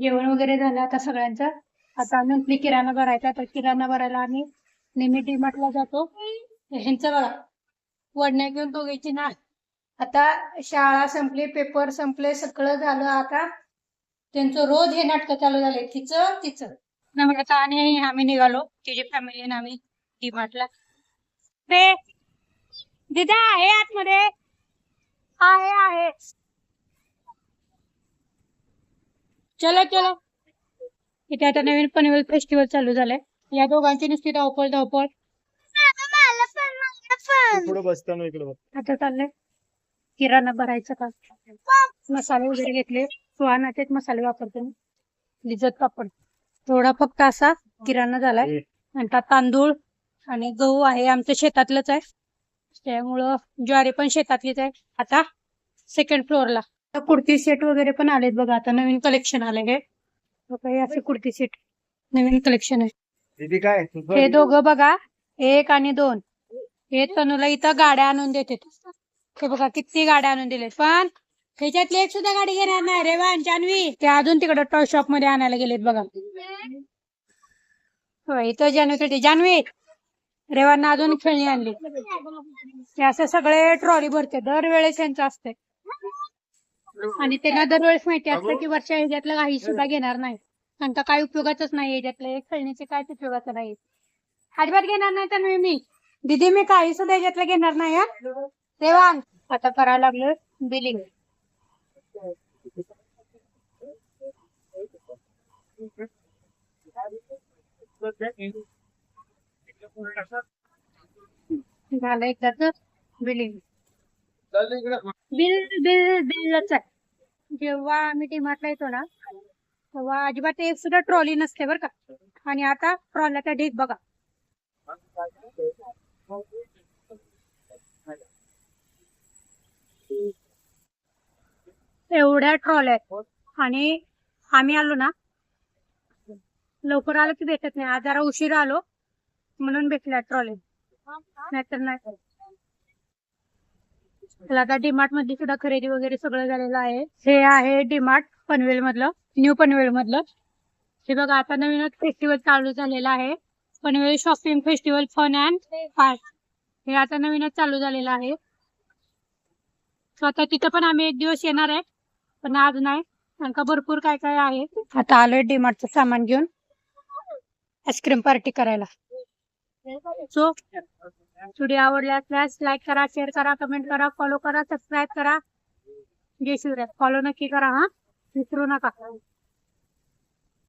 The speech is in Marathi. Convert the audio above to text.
जेवण वगैरे झालं आता सगळ्यांचं. आता मंथली किराणा भरायचा तर किराणा भरायला आम्ही नेहमी डीमार्टला जातो. ह्यांचं बघा वडण्या घेऊन दोघीची ना आता शाळा संपली पेपर संपले सगळं झालं आता. त्यांचं रोज हे नाटक चालू झाले तिचं तिचं. आता आणि आम्ही निघालो तिची फॅमिली आणि आम्ही डीमार्टला. ते दिदा आहे आतमध्ये. आहे आहे. चलो चलो. इथे आता नवीन पनवेल फेस्टिवल चालू झालंय. या दोघांची नुसती धावपळ धावपळ. पुढे बसताना इकडे बघ. आता चाललंय. किराणा भरायचं का मसाले वगैरे घेतले. सुहानाचे मसाले वापरते मी. लिजत पापड. थोडा फक्त असा किराणा झालाय. आणि तांदूळ आणि गहू आहे आमच्या शेतातलंच आहे. त्यामुळं ज्वारी पण शेतातलीच आहे. आता सेकंड फ्लोअरला कुर्ती सेट वगैरे पण आलेत बघा आता नवीन कलेक्शन आले हे. बघा, हे असे कुर्ती सेट नवीन कलेक्शन आहे काय? हे दोघं बघा एक आणि दोन. हे तनूला इथं गाड्या आणून देते. हे बघा किती गाड्या आणून दिलेत. पण ह्याच्यातली एक सुद्धा गाडी घेणार नाही. रे वान जानवी. ते अजून तिकडे टॉय शॉपमध्ये आणायला गेलेत बघा. इथं जानवी जानवी रेवांना अजून खेळणी आणली. असं सगळे ट्रॉली भरते. दरवेळेस यांचं असते आणि त्यांना दरवेळेस माहिती असतं की वर्षा ह्याच्यातलं काही सुद्धा घेणार नाही. नंतर काय उपयोगाचंच नाही याच्यातलं एक खेळण्याचे काय उपयोगाचं नाही. अजिबात घेणार नाही तर मी. दीदी मी काही सुद्धा याच्यातलं घेणार नाही हा. देवान आता करायला लागलो बिलिंग. झालं एकदाच बिलिंग. बिल बिल बिलच आहे जेव्हा आम्ही डीमार्टला येतो ना तेव्हा अजिबात एक सुद्धा ट्रॉली नसते बरं का. आणि आता ट्रॉलीचा ढीक बघा. एवढ्या ट्रॉल्या आहेत. आणि आम्ही आलो ना लवकर आलो की भेटत नाही. आज जरा उशीर आलो म्हणून भेटल्या ट्रॉली. नाहीतर नाही. त्याला आता डीमार्टमध्ये सुद्धा खरेदी वगैरे सगळं झालेलं आहे. हे आहे डीमार्ट पनवेल मधलं न्यू पनवेल मधलं हे बघा आता नवीनच फेस्टिवल चालू झालेलं आहे. Panvel shopping festival fun and fast हे आता नवीनच चालू झालेलं आहे. So आता तिथं पण आम्ही एक दिवस येणार आहे पण आज नाही कारण का भरपूर काय काय आहे. आता आलोय डीमार्टचं सामान घेऊन. आईस्क्रीम पार्टी करायला. सो व्हिडिओ आवडला असल्यास लाईक करा शेअर करा कमेंट करा फॉलो करा सबस्क्राईब करा. जय शिवराय. फॉलो नक्की करा हा. विसरू नका.